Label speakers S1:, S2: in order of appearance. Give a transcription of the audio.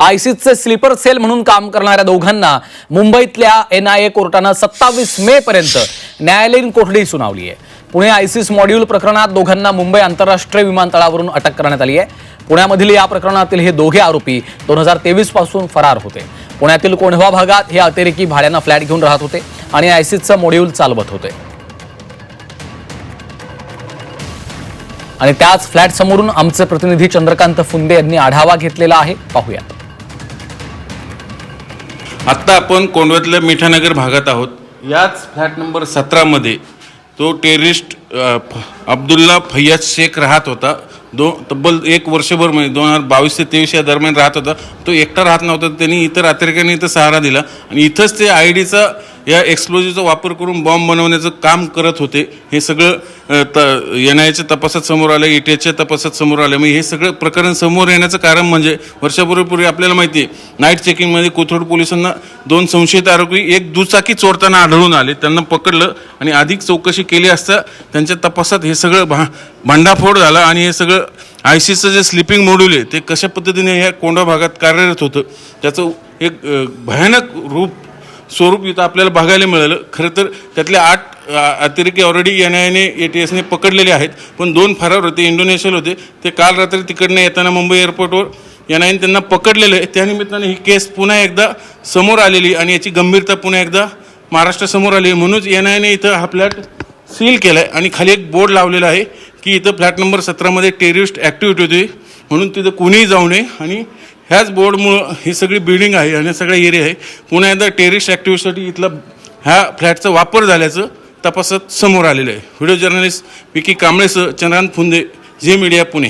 S1: आयसीसचे sleeper sale म्हणून काम करणाऱ्या दोघांना मुंबईतल्या एनआयए कोर्टानं सत्तावीस मे पर्यंत न्यायालयीन कोठडी सुनावली आहे. पुणे आयसीस मॉड्यूल प्रकरणात दोघांना मुंबई आंतरराष्ट्रीय विमानतळावरून अटक करण्यात आली आहे. पुण्यामधील या प्रकरणातील हे दोघे आरोपी दोन हजार तेवीसपासून फरार होते. पुण्यातील कोंढवा भागात हे अतिरेकी भाड्यानं फ्लॅट घेऊन राहत होते आणि आयसीसचं मॉड्यूल चालवत होते. आणि त्याच फ्लॅट समोरून आमचे प्रतिनिधी चंद्रकांत फुंदे यांनी आढावा घेतलेला आहे. पाहूयात.
S2: आत्ता आपण कोंडव्यातल्या मिठानगर भागात आहोत. याच फ्लॅट नंबर सतरामध्ये तो टेररिस्ट अब्दुल्ला फैयाज शेख राहत होता. दो तब्बल एक वर्षभर म्हणजे दोन हजार बावीस ते तेवीस या दरम्यान राहत होता. तो एकटा राहत नव्हता त्यांनी इतर अतिरेक्यांनी इथं सहारा दिला. आणि इथंच ते आय डीचा या एक्सप्लोजिव्हचा वापर करून बॉम्ब बनवण्याचं काम करत होते. हे सगळं त एन आयच्या तपासात समोर आलं ईटीएच्या तपासात समोर आलं. मग हे सगळं प्रकरण समोर येण्याचं कारण म्हणजे वर्षापूर्वीपूर्वी आपल्याला माहिती आहे नाईट चेकिंगमध्ये कोथरूड पोलिसांना दोन संशयित आरोपी एक दुचाकी चोरताना आढळून आले. त्यांना पकडलं आणि अधिक चौकशी केली असता त्यांच्या तपासात हे सगळं भा भांडाफोड झाला आणि हे सगळं आय सीचं जे स्लिपिंग मॉड्यूल आहे ते कशा पद्धतीने ह्या कोंडा भागात कार्यरत होतं त्याचं एक भयानक रूप स्वरूप इथं आपल्याला बघायला मिळालं. खरं तर त्यातले आठ अतिरेकी ऑलरेडी एन आय एने ए टी एसने पकडलेले आहेत पण दोन फरार होते इंडोनेशियल होते. ते काल रात्री तिकडनं येताना मुंबई एअरपोर्टवर एन आयने त्यांना पकडलेलं आहे. त्यानिमित्ताने ही केस पुन्हा एकदा समोर आलेली आणि याची गंभीरता पुन्हा एकदा महाराष्ट्रासमोर आली म्हणूनच एन आयने इथं हा फ्लॅट सील केला आहे आणि खाली एक बोर्ड लावलेला आहे की इथं फ्लॅट नंबर सतरामध्ये टेरिस्ट ॲक्टिव्हिटी होती म्हणून तिथं कुणीही जाऊ नये. आणि ह्याच बोर्डमुळं ही सगळी बिल्डिंग आहे आणि सगळा एरिया आहे. पुन्हा एकदा टेरिस्ट ॲक्टिव्हिटीसाठी इथला ह्या फ्लॅटचा वापर झाल्याचं तपासात समोर आलेलं आहे. व्हिडिओ जर्नलिस्ट विकी कांबळेसह चंद्रकांत फुंदे झी मीडिया पुणे.